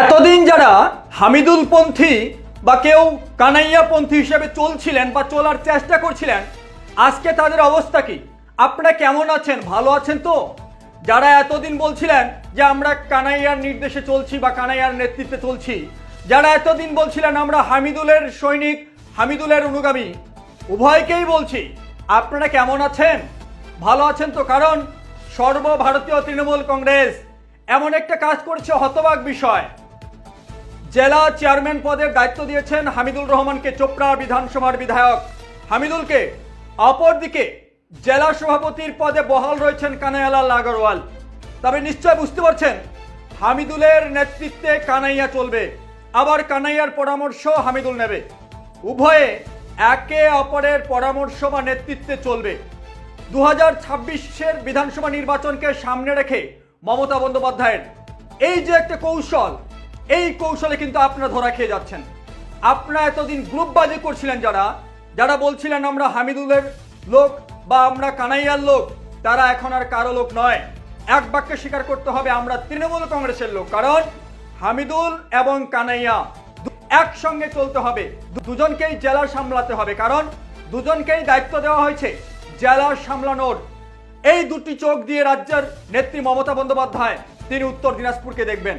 এতদিন যারা হামিদুল পন্থী বা কেউ কানাইয়া পন্থী হিসেবে চলছিলেন বা চলার চেষ্টা করছিলেন, আজকে তাদের অবস্থা কি? আপনারা কেমন আছেন? ভালো আছেন তো? যারা এতদিন বলছিলেন যে আমরা কানাইয়ার নির্দেশে চলছি বা কানাইয়ার নেতৃত্বে চলছি, যারা এতদিন বলছিলেন আমরা হামিদুলের সৈনিক, হামিদুলের অনুগামী, উভয়কেই বলছি, আপনারা কেমন আছেন? ভালো আছেন তো? কারণ সর্বভারতীয় তৃণমূল কংগ্রেস এমন একটা কাজ করছে হতবাক বিষয়। জেলা চেয়ারম্যান পদের দায়িত্ব দিয়েছেন হামিদুল রহমানকে চোপড়া বিধানসভার বিধায়ক। হামিদুলকে অপরদিকে জেলা সভাপতির পদে বহাল রয়েছেন কানাইয়ালাল আগরওয়াল তবে নিশ্চয় বুঝতে পারছেন, হামিদুলের নেতৃত্বে কানাইয়া চলবে। আবার কানাইয়ার পরামর্শ হামিদুল নেবে। উভয়ে একে অপরের পরামর্শ বা নেতৃত্বে চলবে। দু হাজার ছাব্বিশের বিধানসভা নির্বাচনকে সামনে রেখে মমতা বন্দ্যোপাধ্যায়ের। এই যে একটা কৌশল এই কৌশলে কিন্তু আপনারা ধরা খেয়ে যাচ্ছেন। আপনারা এতদিন গ্রুপবাজি করছিলেন যারা যারা বলছিলেন আমরা হামিদুলের লোক বা আমরা কানাইয়ার লোক, তারা এখন আর কারও লোক নয়। এক বাক্যে স্বীকার করতে হবে, আমরা তৃণমূল কংগ্রেসের লোক, কারণ হামিদুল এবং কানাইয়া একসঙ্গে চলতে হবে। দুজনকেই জেলা সামলাতে হবে, কারণ দুজনকেই দায়িত্ব দেওয়া হয়েছে জেলা সামলানোর। এই দুটি চোখ দিয়ে রাজ্যের নেত্রী মমতা বন্দ্যোপাধ্যায়, তিনি উত্তর দিনাজপুরকে দেখবেন।